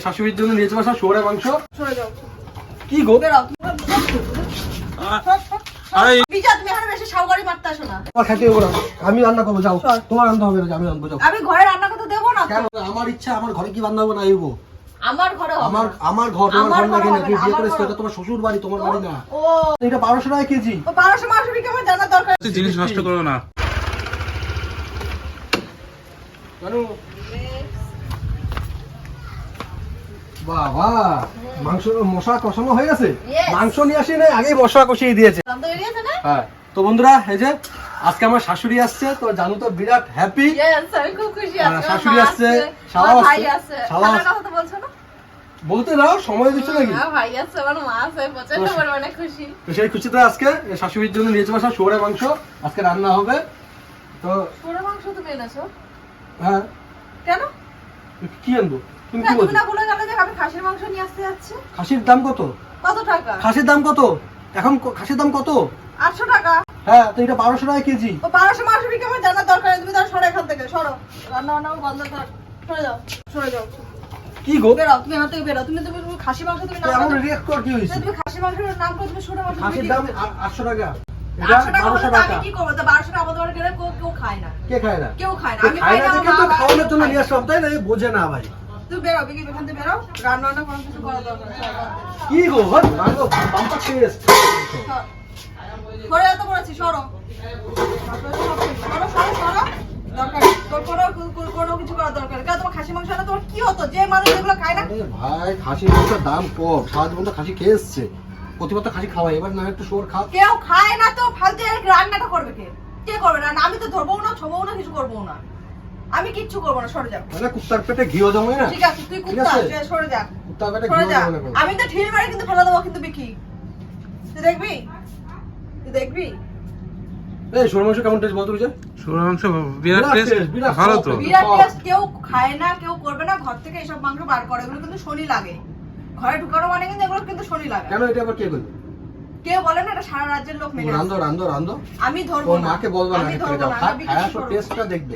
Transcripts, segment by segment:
শাশুড়ির জন্য নিয়েছে বাসা শুয়োরের মাংস? কি গো? আমি রান্না করব যাও। তোমার রান্না হবে না আমি রান্না যাও। আমি ঘরে রান্না করতে দেবো না কেন? আমার ইচ্ছা আমার ঘরে কি রান্না হবে না আইবো আমার ঘরে আমার আমার ঘর তোমার ঘর বিয়ে তোমার শ্বশুর বাড়ি তোমার বাড়ি না। ও। এটা বারোশো টাকা কেজি। ও বারোশো মাংস বিকে আমার জানার দরকার জিনিস নষ্ট করো না। বাবা মাংস মশলা কষানো হয়ে গেছে। মাংস নিয়ে আসি নাই আগেই মশলা কষিয়ে দিয়েছে। হ্যাঁ তো বন্ধুরা এই যে আজকে আমার শাশুড়ি আসছে তো জানো তো বিরাট হ্যাপি হ্যাঁ, শাশুড়ি আসছে, শালা শালা? বলতে দাও সময় দিচ্ছে নাকি? তো- সেই খুশিতে আজকে শাশুড়ির জন্য নিয়েছে বাসা শুয়োরের মাংস আজকে রান্না হবে। তো মাংস তুমি এনেছো? হ্যাঁ। কেন? কি আনব? তুমি কি বলছো না গেলে যে আমি খাসির মাংস নিয়ে আসতে যাচ্ছি? খাসির দাম কত কত টাকা? খাসির দাম কত এখন খাসির দাম কত 800 টাকা। হ্যাঁ তো এটা বারোশো টাকা কেজি ও 1200 মাংস বিকে আমার জানার দরকার নেই, তুমি তাহলে সরো এখান থেকে, সরো। রান্না বান্না বন্ধ কর। সরে যাও, সরে যাও। কি গো বেরাও, তুমি এখান বেরাও। তুমি তুমি তুমি খাসি মাংস তুমি নাম এমন করে- কর কি হয়েছে তুমি খাসি মাংসের নাম করে তুমি শুনে মাংস খাসির দাম আটশো টাকা 800 টাকা বারোশো টাকা কি করব? তা 1200 টাকা আমাদের বাড়ি গেলে কেউ- কেউ খায় না। না কেউ খায় না। আমি খাই না না, খাওয়ানোর জন্য নিয়ে আসলাম তাই না বোঝে না ভাই তুমি বেরাও, বিকি, এখান থেকে বেরাও। রান্না বান্না কোনো কিছু করার দরকার কি গো হট রাখো বাম্পার শেষ সরো। সরে যেতে বলেছি, সরো। সরো, সরো, সরো। দরকার তোর কোনো কোনো- কোনো কিছু করার দরকার নেই। তোমার খাসি মাংস তোমার কি হতো? যে মানুষ এগুলো খায় না? ভাই খাসির মাংসের দাম কম খাসি খেয়ে এসছে প্রতিবার তো খাসি খাওয়াই এবার না একটু শোর খাও কেউ খায় না তো ফালতু রান্নাটা করবে কে কে করবে না আমি তো ধরবো না ছবো না কিছু করব না আমি কিচ্ছু করব না সরে যাও মানে কুত্তার পেটে ঘিও জমে না? ঠিক আছে তুই কুত্তা সরে যা। কুত্তার পেটে ঘিও জমে না আমি তো ঢিল মারি কিন্তু ফেলে দেবো কিন্তু বিকি। তুই দেখবি? তুই দেখবি? এই শোর মাংস কেমন টেস্ট বলতো বুঝে? শুরু মাংস বিরাট বিরাট টেস্ট ভালো তো। বিরাট টেস্ট কেউ খায় না কেউ করবে না ঘর থেকে এইসব মাংস বার করে এগুলো কিন্তু শনি লাগে। ঘরে ঢুকানো মানে কিন্তু এগুলো কিন্তু শনি লাগে। কেন এটা আবার কে করবে কেউ বলে না এটা সারা রাজ্যের লোক মেনে আমি ধরবো মাকে বলবা না আমি ধরবো না। টেস্টটা দেখবে।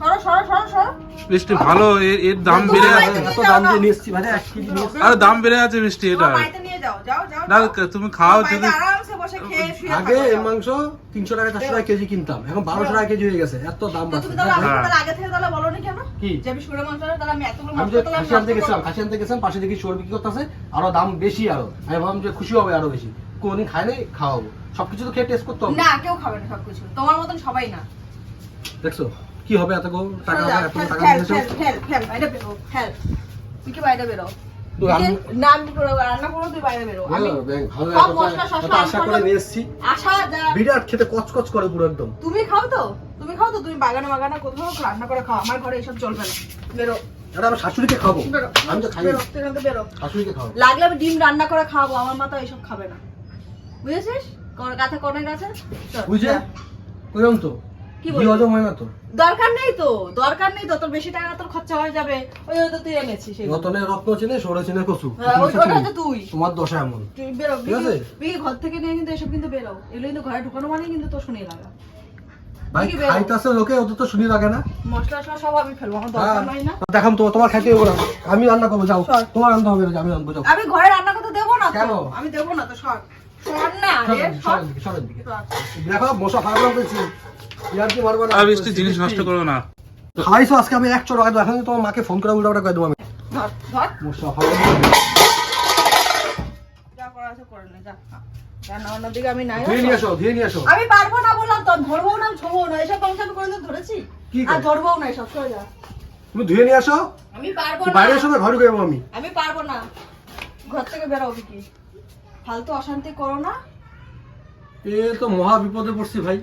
সরো সরো সরো সরো। সরো মিষ্টি ভালো এর- এর দাম বেড়ে আছে। এত দাম দিয়ে নিয়ে এসছি ভাই এক কেজি নিয়ে আরে দাম বেড়ে আছে মিষ্টি এটা। তোমার নিয়ে যাও যাও যাও না তুমি খাও যদি বাড়িতে আরামসে বসে খেয়ে শুয়ে আগে। মাংস তিনশো টাকা চারশো টাকা কেজি কিনতাম। এখন বারোশো টাকা কেজি হয়ে গেছে এত দাম বাড়ছে তুমি তাহলে আমাকে। তাহলে আগে থেকে তাহলে বলোনি কেন? কি? যে আমি শুনে মাংস তাহলে আমি এতগুলো আমি মাংস তাহলে আমি খাসি আনতে নষ্ট গেছিলাম করব। খাসি আনতে গেছিলাম পাশে দেখি শোর বিক্রি করতেছে আরও দাম বেশি আরও। আমি ভাবলাম যে খুশি হবে আরও বেশি। কোনদিন খাই নাই খাওয়াবো। সবকিছু তো খেয়ে টেস্ট করতে হবে। না কেউ খাবে না সবকিছু। তোমার মতন সবাই না। দেখছ? কি হবে এত টাকা হবে এত টাকা ফেল, দিয়েছ? ফেল। তুই কি বাইরে বেরো? তো আমি- তুই না, আমি করব, রান্না তুই বাইরে বেরো। আমি ভালো, ব্যাং, ভালো সব মশলা টাকা- আশা করে নিয়ে এসছি। আশা বিরাট খেতে কচকচ করে পুরো একদম। তুমি খাও তো তুমি খাও তো তুমি বাগানে বাগানে কোথাও রান্না করে খাও আমার ঘরে এসব চলবে না। বেরো। এটা আমার শাশুড়িকে খাব আমি তো খাই বেরো তুই এখান থেকে বেরো। শাশুড়িকে খাব লাগলে আমি ডিম রান্না করে খাওয়াবো আমার মাথা এইসব খাবে না। বুঝেছিস? কাছে কোনে গেছে বুঝে। তো। কি কি হজম হয় না তো দরকার নেই তো দরকার নেই তো তোর বেশি টাকা তোর খরচা হয়ে যাবে। ওই তো তুই এনেছিস এগুলো। রত্ন চিনে সরে চিনে কচু। হ্যাঁ, ওই- ওটা হচ্ছে তুই। তোমার দশা এমন। বেরো ঠিক আছে? বিকি- বিকি ঘর থেকে নিয়ে কিন্তু এসব কিন্তু বেরো। এগুলো কিন্তু ঘরে ঢুকানো মানে কিন্তু তোর শুনিয়ে লাগা। ভাই কি লোকে ওদের তো শুনি লাগে না। মশলা টসলা সব আমি ফেলব আমার দরকার নাই না। হ্যাঁ। দেখাম তো তোমার খাইতে হবে না। আমি রান্না করব যাও। তোমার রান্না হবে আমি রান্না যাও। আমি ঘরে রান্না করতে দেবো না কেন? আমি দেবো না তো সর সর না রে সর দিকে। দেখো মশা খারাপ না পেয়েছি কি আর মিষ্টি জিনিস নষ্ট করো না। খাইছো আজকে আমি এক চোর আগে এখন তোমার মাকে ফোন করে উল্টা উল্টা করে দেবো আমি। ধর ধর। মশা খারাপ যা করার আছে করে নে যা। রান্না বান্নার দিকে আমি ধুয়ে নিয়ে আসো ধুয়ে নিয়ে আসো আমি পারব না বললাম তো ধরবো না ছবো না এসব মাংস আমি ধরেছি? আর ধরবো না এসব সরে যা। তুমি ধুয়ে নিয়ে আসো আমি পারব তো না। বাইরে এসো ঘরে গেবো আমি। আমি পারব না। ঘর থেকে বেরো কি? ফালতু অশান্তি করো না। এ তো মহা বিপদে পড়ছি ভাই।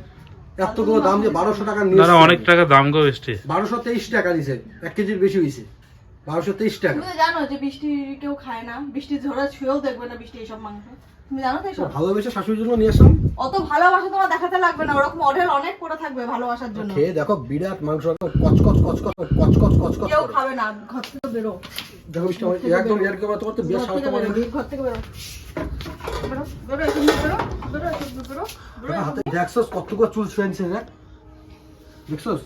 এতগুলো দাম যে বারোশো টাকা নিয়ে অনেক টাকা দাম গো মিষ্টি বারোশো তেইশ টাকা নিছে এক কেজির বেশি হয়েছে বারোশো তেইশ টাকা। তুমি জানো যে বৃষ্টি কেউ খায় না বৃষ্টি ঝরে ছুঁয়েও দেখবে না বৃষ্টি এইসব মাংস তুমি জানো তো তো ভালোবেসে শাশুড়ির জন্য নিয়ে আসলাম। অত ভালোবাসা তোমার দেখাতে লাগবে না ওরকম অনেক পড়ে থাকবে ভালোবাসার জন্য। খেয়ে দেখো বিরাট মাংস কচকচ কচকচ কচকচ কচকচ কেউ খাবে না ঘর থেকে বেরো। দেখো আমার একদম ইয়ার তোমার তো বিয়ের সাহস তোমার নেই। ঘর থেকে বেরো বেরো বেরো এখান থেকে বেরো বেরো এখান বেরো বেরো হাতে দেখছোস চুল দেখ। দেখছোস?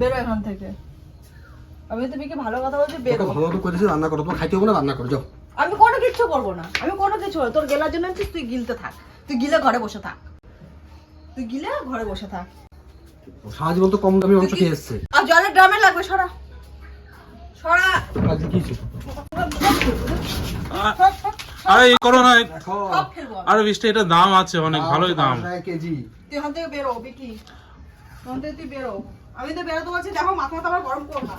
বেরো এখান থেকে। আমি তুমি কি ভালো কথা বলছি বেরো ভালো করেছি রান্না করো তোমার খাইতে হবে না রান্না করো যাও। আমি কোনো কিছু করব না। আমি কোনো কিছু করব তোর গেলার জন্য তুই গিলতে থাক। তুই গিলে ঘরে বসে থাক। তুই গিলে ঘরে বসে থাক। সারা জীবন তো কম দামি মাংস খেয়ে এসছে। আর জলের ড্রামে লাগবে সরা? আরে এই করো না। আরে বৃষ্টি এটা দাম আছে অনেক ভালোই দাম। কেজি। তুই এখান থেকে বেরো বিকি। এখান থেকে তুই বেরো। আমি তো বেরোতে বলছি দেখো মাথা তো আবার গরম কর না।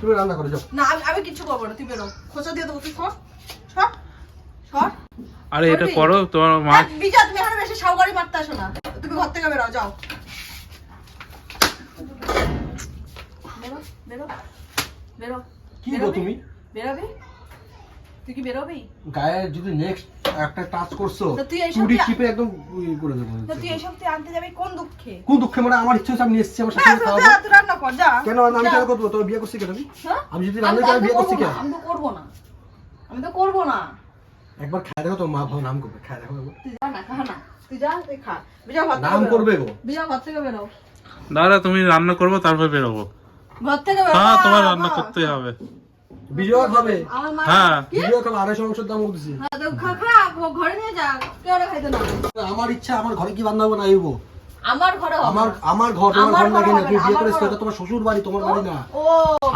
তুমি রান্না করো যাও। না আমি আমি কিচ্ছু করব না তুই বেরো। খোঁচা দিয়ে দেবো তুই সর। সর। সর। আরে এটা করো তোমার মা বিজা তুমি এখানে বেশি সাউগারি মারতে আসো না। তুমি ঘর থেকে বেরো যাও। বেরো বেরো। বেরো। কি গো তুমি? বেরোবি? তুই কি বেরোবি? গায়ে যদি নেক্সট একটা টাচ করছ চুরি চিপে একদম ই করে দেবো। তো তুই এসব তুই আনতে যাবি? কোন দুঃখে? কোন দুঃখে? মানে আমার ইচ্ছে হচ্ছে আমি এসেছি আমার সাথে তুই খাওয়াবো যা, তুই রান্না কর যা কেন? আমি কেন করব? তোর বিয়ে করছি কেন আমি? হ্যাঁ? আমি যদি রান্না তো- করে বিয়ে কেন? না, আমি তো করব না। আমি তো করব না। একবার খাই দেখো তোর মা ভালো নাম করবে খাই দেখো তুই যা না খা না। তুই যা তুই খা। বিজা থেকে নাম। করবে গো। বিজা ঘর থেকে বেরো। দাদা তুমি রান্না করব তারপর বেরোবো। ঘর থেকে হ্যাঁ তোমার রান্না করতেই হবে। বিজয় খাবে। হ্যাঁ। বিজয় খাবে আড়াইশো দাম উঠেছি হ্যাঁ, ঘরে নিয়ে যা কেউ খাইতে না। আমার ইচ্ছা আমার ঘরে কি হবে না আইবো আমার ঘরে আমার আমার ঘর আমার ঘর লাগে ঘরে না তুমি বিয়ে আমার করেছ এটা তোমার শ্বশুর বাড়ি তোমার বাড়ি না। ও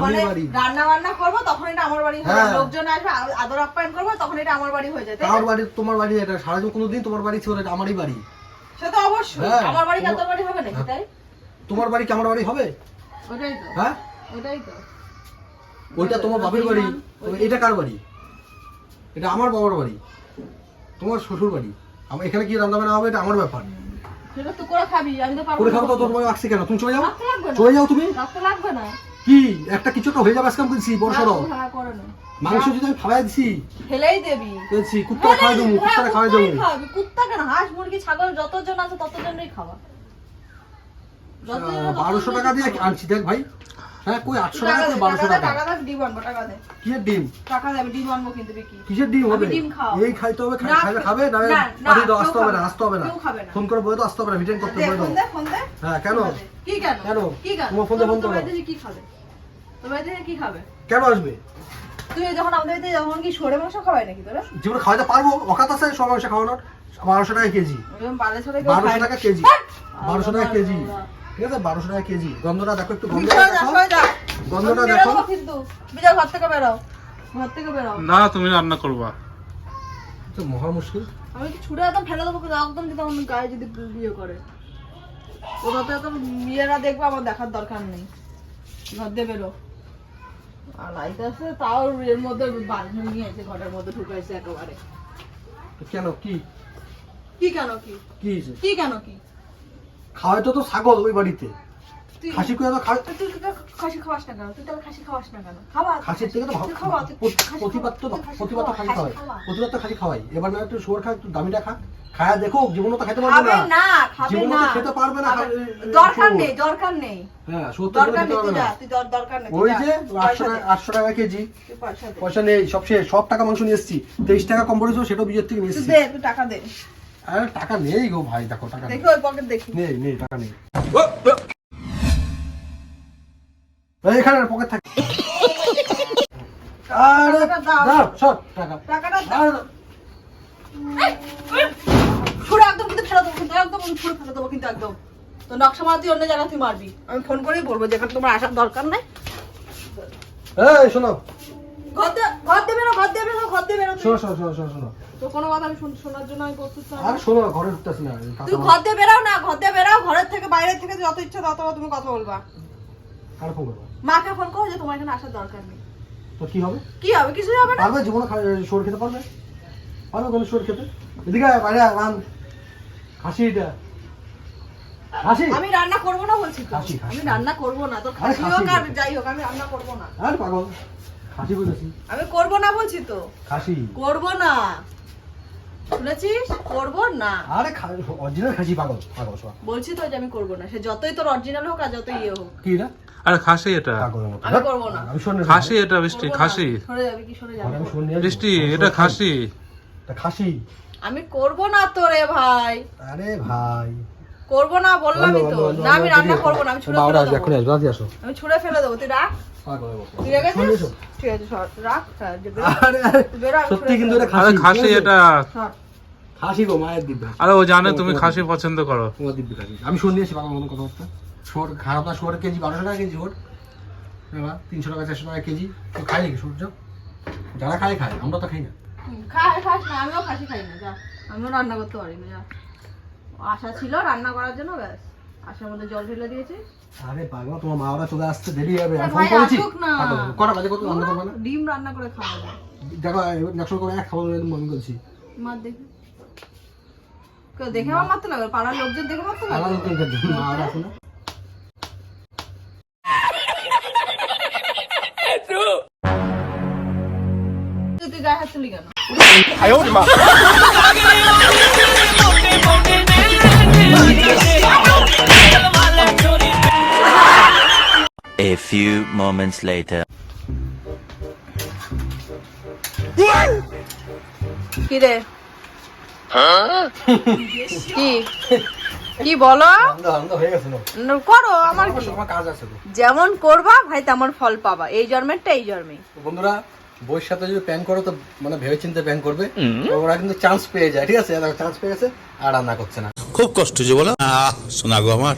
মানে বাড়ি। রান্না বান্না করব তখন এটা আমার বাড়ি হয়ে হ্যাঁ। যায় লোকজন আসবে আদর আপ্যায়ন করব তখন এটা আমার বাড়ি হয়ে যায় তাই বাড়ি তোমার বাড়ি এটা সারা জীবন কোনোদিন তোমার বাড়ি ছিল এটা আমারই বাড়ি। সে তো অবশ্যই। হ্যাঁ। আমার বাড়ি কার বাড়ি হবে নাকি তাই? তোমার বাড়ি কি আমার বাড়ি হবে? হ্যাঁ? ওটাই তো। ওইটা তোমার বাপের বাড়ি? এটা কার বাড়ি? এটা আমার বাবার বাড়ি। তোমার শ্বশুর বাড়ি। আমার এখানে কি রান্না বান্না হবে? এটা আমার ব্যাপার। করে খাবি আমি তো পারব করে খাব তো করতে। তোমার আসছে কেন? তুমি চলে যাও। চলে যাও তুমি? রাখতে লাগবে না। কি? একটা কিছু একটা হয়ে যাবে আজকে আমি বড় সড়ো। হ্যাঁ, মাংস যদি আমি খাওয়াই দিছি ফেলেই দেবি। কুত্তা খাওয়াই দেবো কুত্তা খাওয়াই দেবো। কুত্তা কেন? হাঁস মুরগি ছাগল যতজন আছে ততজনই খাওয়া। বারোশো টাকা দিয়ে আনছি দেখ ভাই হ্যাঁ কই আটশো টাকা টাকা দে, বারোশো টাকা। কিসের ডিম। কিসের ডিম হবে। এই খাইতে হবে খাইলে খাবে না পাঠিয়ে দাও আসতে হবে না আসতে হবে না। ফোন করে বলে তো আসতে হবে না রিটার্ন করতে বলে দাও দে। হ্যাঁ কেন কি কেন? কেন? কি তোমার ফোন করো। কেন আসবে তুই যখন আমাদের বাড়িতে যখন কি সরে মাংস খাওয়াই নাকি তোরা জীবনে খাওয়াতে পারব অকাত আছে সব মাংস খাওয়ানোর বারোশো টাকা কেজি বারোশো টাকা কেজি। বারোশো টাকা কেজি। ঠিক আছে? বারোশো টাকা কেজি। গন্ধটা দেখো একটু গন্ধটা দেখো। গন্ধটা দেখো। কিন্তু বিজয় ঘর থেকে বেরো। ঘর থেকে বেরো। না তুমি রান্না করবা। তো মহা মুশকিল। আমি কি ছুড়ে একদম ফেলে দেবো? একদম যদি আমার গায়ে যদি বিয়ে করে। তো একদম মেয়েরা দেখব আমার দেখার দরকার নেই। ঘর দিয়ে বেরো। আর লাইট আছে তাও এর মধ্যে বাঁধন নিয়েছে ঘরের মধ্যে ঢুকাইছে একেবারে। কেন? কি? কি কেন কি? কি কি কেন কি? খাওয়াই তো ছাগল ওই বাড়িতে। খাসি করে তো খাওয়াই তুই তুই খাসি খাওয়াস না কেন? তুই তাহলে খাসি খাওয়াস না কেন? খাওয়া খাসির থেকে তো তো খাসি তো খাসি খাওয়াই খাওয়া। তো খাসি খাওয়াই এবার না একটু শুয়ার খা একটু দামিটা খা খায়া দেখো জীবনে তো খেতে পারবে না। তো খেতে পারবে না দরকার নেই দরকার নেই। হ্যাঁ দরকার নেই তুই দরকার নেই ওই যে। আটশো পয়সা টাকা দে, আটশো টাকা কেজি। পয়সা নেই সব শেষ সব টাকা মাংস নিয়ে এসেছি। তেইশ টাকা কম পড়েছিল সেটাও বিজের থেকে নিয়ে এসেছি। দে তুই টাকা দে। আরে টাকা নেই গো ভাই দেখো টাকা দেখি ওই পকেট দেখি। নেই নেই টাকা নেই। এখানে পকেট থাকে আরে দাও। সব টাকা। টাকাটা দাও। একদম কিন্তু ফেলে দেবো কিন্তু একদম ছুড়ে ফেলে দেবো কিন্তু একদম। তো নকশা মারা অন্য জায়গায় তুই মারবি। আমি ফোন করেই বলব যেখানে তোমার আসার দরকার নাই। এই শোনো। শোনো শোনো শোনো শোনো শোনো। তো কোনো কথা আমি শোনার জন্য আমি প্রস্তুত না আর শোনো ঘরে ঢুকতেছি না তুই ঘর দিয়ে বেরাও না ঘর দিয়ে বেরাও ঘরের থেকে বাইরের থেকে যত ইচ্ছা তত তুমি কথা বলবা। কার ফোন করব? মাকে ফোন করো যে তোমার এখানে আসার দরকার নেই। তো কি হবে? কি হবে? কিছুই হবে না। পারবে? জীবনে শোর খেতে পারবে? পারবে কোনো শোর খেতে? এদিকে বাইরে আয়, রান। এটা। খাসি? আমি রান্না করব না বলছি তো। আমি রান্না করব না। তো খাসি খাসি হোক আর যাই হোক আমি রান্না করব না। আর পাগল। খাসি বলেছি। আমি করব না বলছি তো। খাসি। করব না। শুনেছিস? করব না। আরে অরিজিনাল খাসি পাগল পাগল সব। বলছি তো যে আমি করব না। সে যতই তোর অরিজিনাল হোক আর যতই ইয়ে হোক। কি এটা? আরে খাসি এটা। আমি করব না। আমি শোন খাসি এটা বৃষ্টি। খাসি। সরে যাবে কি সরে যাবে? আমি শোন বৃষ্টি এটা খাসি। এটা খাসি। আমি করব না তো রে ভাই। আরে ভাই। করব না বললামই তো। না আমি রান্না করব না আমি ছুড়ে ফেলে দেবো। আসবে আসো। আমি ছুড়ে ফেলে দেবো তুই রাখ। পাগল গেছে। তুই রেখেছিস শুনে এসো। ঠিক আছে সর রাখ যে বেরো। আরে ও জানে তুমি খাসি পছন্দ করো। আমি শুনে নিয়েছি বাবা মনে কথাবার্তা শুয়োর খারাপ না কেজি বারোশো টাকা কেজি বাবা তিনশো টাকা চারশো টাকা কেজি। তো খাই নাকি যাও যারা খায় খায়। আমরা তো খাই না। হুম, খাস না আমিও খাসি খাই না যা। আমিও রান্না করতে পারি না যা। আশা ছিল রান্না করার জন্য ব্যাস। আশার মধ্যে জল ঢেলে দিয়েছি। আরে পাগল তোমার মা ওরা চলে আসছে দেরি হবে। আমি ফোন করেছি? না। কটা বাজে কত? রান্না করবে না ডিম রান্না করে খাওয়া দেখো একশো করে এক খাব মনে করছি মার দেখে। দেখে আমার মারতে লাগবে পাড়ার লোকজন দেখে মারতে মা ওরা তুই গায়ে হাত তুলি কেন? few moments later. কি রে? কি? কি বলো? হয়ে করো আমার কি? যেমন করবা ভাই তেমন ফল পাবা। এই জন্মেরটা এই জন্মেই। তো বন্ধুরা বইয়ের সাথে যদি প্যান করো তো মানে ভেবে চিন্তে প্যান করবে ওরা কিন্তু চান্স পেয়ে যায় ঠিক আছে? চান্স পেয়ে গেছে আর রান্না করছে না। খুব কষ্ট যে বলো। আহ শোনা গো আমার।